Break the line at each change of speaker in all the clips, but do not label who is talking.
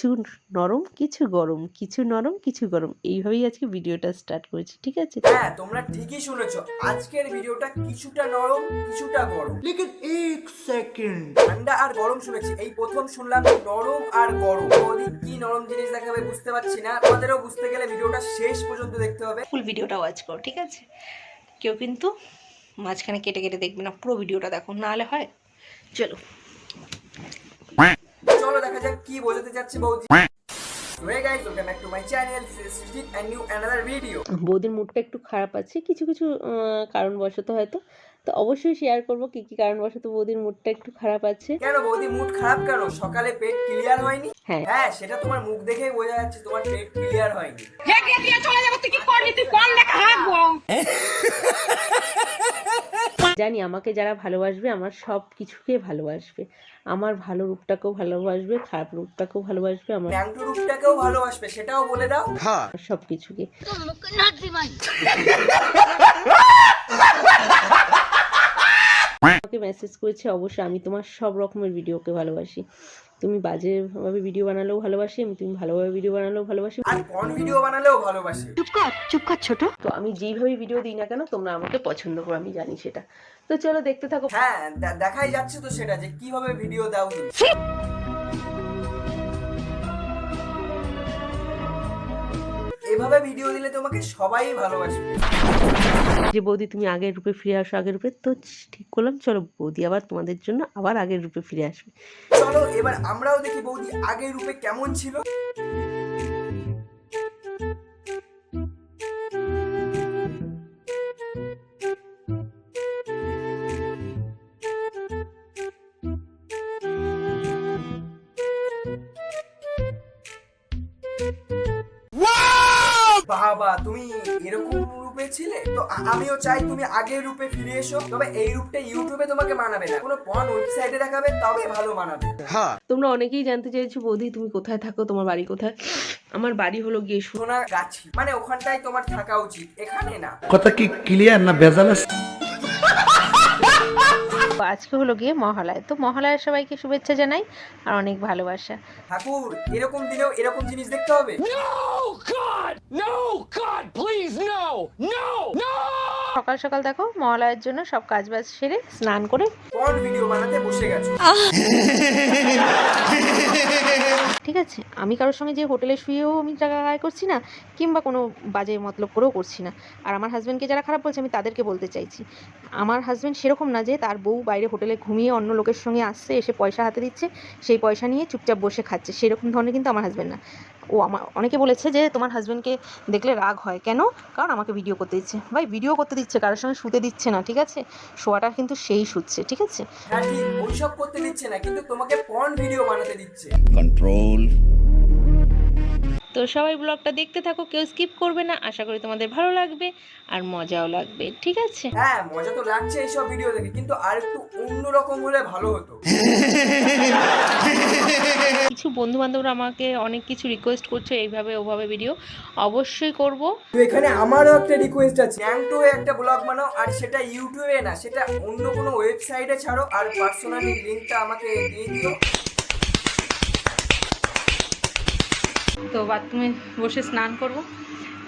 কিছু নরম কিছু গরম কিছু নরম কিছু গরম। এইভাবেই আজকে ভিডিওটা স্টার্ট করেছি ঠিক আছে?
হ্যাঁ তোমরা ঠিকই শুনেছ। আজকের ভিডিওটা কিছুটা নরম কিছুটা গরম।
লেকিন এক সেকেন্ড।
ঠান্ডা আর গরম শুনেছি। এই প্রথম শুনলাম নরম আর গরম। ওদিক কি নরম জিনিস দেখাবে বুঝতে পারছি না। তোমাদেরও বুঝতে গেলে ভিডিওটা শেষ পর্যন্ত দেখতে হবে।
ফুল ভিডিওটা ওয়াচ করো ঠিক আছে? কেউ কিন্তু মাঝখানে কেটে কেটে দেখবে না পুরো ভিডিওটা দেখো। নাহলে হয়? চলো।
চলো দেখা যাক কি বোঝাতে যাচ্ছে বৌদি। Hey guys, welcome back to my channel. This is Srijit and new another video.
বৌদির মুডটা একটু খারাপ আছে কিছু কিছু কারণবশত হয়তো। তো অবশ্যই শেয়ার করব কি কি কারণবশত বৌদির মুডটা একটু খারাপ আছে।
কেন বৌদি মুড খারাপ কেন? সকালে পেট ক্লিয়ার হয়নি?
হ্যাঁ।
হ্যাঁ সেটা তোমার মুখ দেখেই বোঝা যাচ্ছে তোমার পেট ক্লিয়ার হয়নি।
জানি আমাকে যারা ভালোবাসবে আমার সব কিছুকে ভালোবাসবে। আমার ভালো রূপটাকেও ভালোবাসবে খারাপ রূপটাকেও ভালোবাসবে আমার
ব্যাংটু রূপটাকেও ভালোবাসবে সেটাও বলে দাও।
সব কিছুকে আমাকে মেসেজ করেছে অবশ্যই আমি তোমার সব রকমের ভিডিওকে ভালোবাসি। তুমি বাজে ভাবে ভিডিও বানালেও ভালোবাসি আমি তুমি ভালোভাবে ভিডিও বানালেও ভালোবাসি।
আর কোন ভিডিও বানালেও ভালোবাসে?
তো আমি যেইভাবে ভিডিও দিই না কেন তোমরা আমাকে পছন্দ করো আমি জানি সেটা। তো চলো দেখতে থাকো।
হ্যাঁ দেখাই যাচ্ছে তো সেটা যে কীভাবে ভিডিও দাও এভাবে ভিডিও দিলে তোমাকে সবাই ভালোবাসবে।
যে বৌদি তুমি আগের রূপে ফিরে আসো আগের রূপে? তো ঠিক করলাম। চলো বৌদি আবার তোমাদের জন্য আবার আগের রূপে ফিরে আসবে।
চলো এবার আমরাও দেখি বৌদি আগের রূপে কেমন ছিল। বাবা তুমি এরকম রূপে ছিলে? তো আমিও চাই তুমি আগের রূপে ফিরে এসো। তবে এই রূপটা ইউটিউবে তোমাকে মানাবে না। কোনো পন ওয়েবসাইটে দেখাবে তবে ভালো মানাবে। হ্যাঁ।
তোমরা অনেকেই জানতে চাইছো বৌদি তুমি কোথায় থাকো? তোমার বাড়ি কোথায়? আমার বাড়ি হলো গিয়ে
সোনা গাছি। মানে ওখানটাই তোমার থাকা উচিত এখানে না।
কথা কি ক্লিয়ার না ভেজাল আছে?
আজকে হলো গিয়ে মহালয়। তো মহালয় সবাইকে শুভেচ্ছা জানাই আর অনেক ভালোবাসা।
ঠাকুর এরকম দিনেও এরকম জিনিস দেখতে হবে?
সকাল সকাল দেখো মহালয়ের জন্য সব কাজ বাজ সেরে স্নান করে
ভিডিও বানাতে বসে গেছো।
ঠিক আছে আমি কারোর সঙ্গে যে হোটেলে শুয়েও আমি টাকা আয় করছি না কিংবা কোনো বাজে মতলব করেও করছি না। আর আমার হাজব্যান্ডকে যারা খারাপ বলছে আমি তাদেরকে বলতে চাইছি। আমার হাজব্যান্ড সেরকম না যে তার বউ বাইরে হোটেলে ঘুমিয়ে অন্য লোকের সঙ্গে আসছে এসে পয়সা হাতে দিচ্ছে সেই পয়সা নিয়ে চুপচাপ বসে খাচ্ছে সেরকম ধরনের কিন্তু আমার হাজব্যান্ড না। ও আমার অনেকে বলেছে যে তোমার হাজব্যান্ডকে দেখলে রাগ হয়। কেন? কারণ আমাকে ভিডিও করতে দিচ্ছে। ভাই ভিডিও করতে দিচ্ছে কারোর সঙ্গে শুতে দিচ্ছে না ঠিক আছে? শোয়াটা কিন্তু সেই শুচ্ছে ঠিক আছে?
হ্যাঁ ওইসব করতে দিচ্ছে না কিন্তু তোমাকে পন ভিডিও বানাতে দিচ্ছে।
Control
তো সবাই ব্লগটা দেখতে থাকো কেউ স্কিপ করবে না। আশা করি তোমাদের ভালো লাগবে আর মজাও লাগবে ঠিক আছে?
হ্যাঁ মজা তো লাগছে এইসব ভিডিও দেখে কিন্তু আর একটু অন্যরকম হলে ভালো হতো।
কিছু বন্ধু বান্ধবরা আমাকে অনেক কিছু রিকোয়েস্ট করছে এইভাবে ওভাবে ভিডিও অবশ্যই করব।
এখানে আমারও একটা রিকোয়েস্ট আছে হয়ে একটা ব্লগ বানাও আর সেটা ইউটিউবে না সেটা অন্য কোনো ওয়েবসাইটে ছাড়ো আর পার্সোনালি লিঙ্কটা আমাকে দিয়ে দিও।
তো বাথরুমে বসে স্নান করব।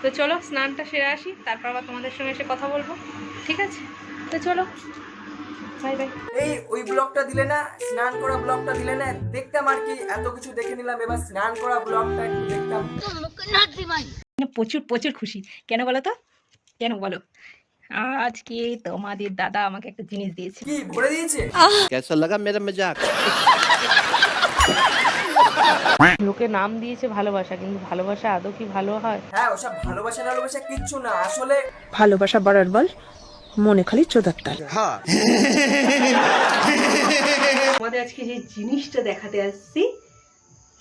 তো চলো স্নানটা সেরে আসি তারপর আবার তোমাদের সঙ্গে এসে কথা বলব। ঠিক আছে? তো চলো
এই ওই ব্লগটা দিলে না স্নান করা ব্লগটা দিলে না দেখতাম আর কি এত কিছু দেখে এবার স্নান করা ব্লগটা
প্রচুর প্রচুর খুশি। কেন বলো তো? কেন বলো? আজকে দাদা আমাকে একটা জিনিস দিয়েছে।
কি ভরে দিয়েছে?
লোকে নাম দিয়েছে ভালোবাসা কিন্তু ভালোবাসা আদৌ কি ভালো হয়?
হ্যাঁ ওসব ভালোবাসা ভালোবাসা কিচ্ছু না। আসলে
ভালোবাসা বাড়ার বল মনে খালি চোদাত্তার
তোমাদের আজকে যে জিনিসটা দেখাতে আসছি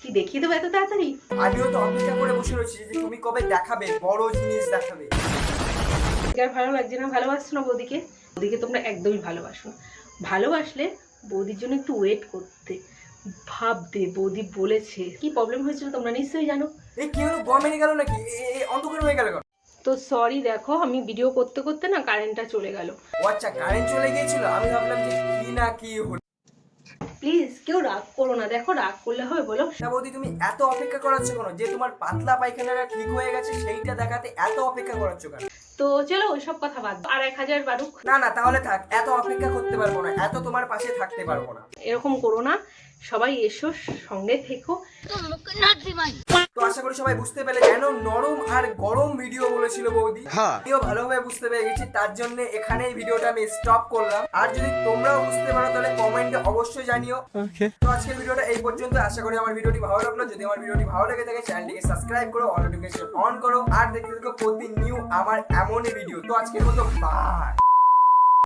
কি দেখিয়ে দেবো এত তাড়াতাড়ি?
আমিও তো অপেক্ষা করে বসে রয়েছি যে তুমি কবে দেখাবে বড় জিনিস দেখাবে।
আর ভালো লাগছে না ভালোবাসছো না বৌদিকে বৌদিকে তোমরা একদমই ভালোবাসো ভালোবাসলে বৌদির জন্য একটু ওয়েট করতে। ভাবতে বৌদি বলেছে। কি প্রবলেম হয়েছিল তোমরা নিশ্চয়ই জানো?
এই কি হলো বম এনে গেল নাকি? অন্ধকার হয়ে গেল
তো সরি দেখো আমি ভিডিও করতে করতে না কারেন্টটা চলে গেল।
ও আচ্ছা কারেন্ট চলে গিয়েছিল? আমি ভাবলাম যে কি না কি হলো
প্লিজ কেউ রাগ করো না দেখো রাগ করলে হবে বলো।
না বৌদি তুমি এত অপেক্ষা করাচ্ছ কেন? যে তোমার পাতলা পায়খানাটা ঠিক হয়ে গেছে সেইটা দেখাতে এত অপেক্ষা করাচ্ছ কেন?
তো চলো ওইসব কথা বাদ আর এক হাজার বাড়ুক
না না তাহলে থাক এত অপেক্ষা করতে পারব না এত তোমার পাশে থাকতে পারব না।
এরকম করো না সবাই এসো সঙ্গে থেকো।
তো আশা করি সবাই বুঝতে পেরে কেন নরম আর গরম ভিডিও বলেছিল বৌদি। আমিও ভালোভাবে বুঝতে পেরে গেছি তার জন্য এখানে ভিডিওটা আমি স্টপ করলাম। আর যদি তোমরাও বুঝতে পারো তাহলে কমেন্টে অবশ্যই জানিও। তো আজকের ভিডিওটা এই পর্যন্ত। আশা করি আমার ভিডিওটি ভালো লাগল। যদি আমার ভিডিওটি ভালো লেগে থাকে চ্যানেলটিকে সাবস্ক্রাইব করো অল নোটিফিকেশন অন করো। আর দেখতে থাকো প্রতি নিউ আমার এমনই ভিডিও তো আজকের মতো বাই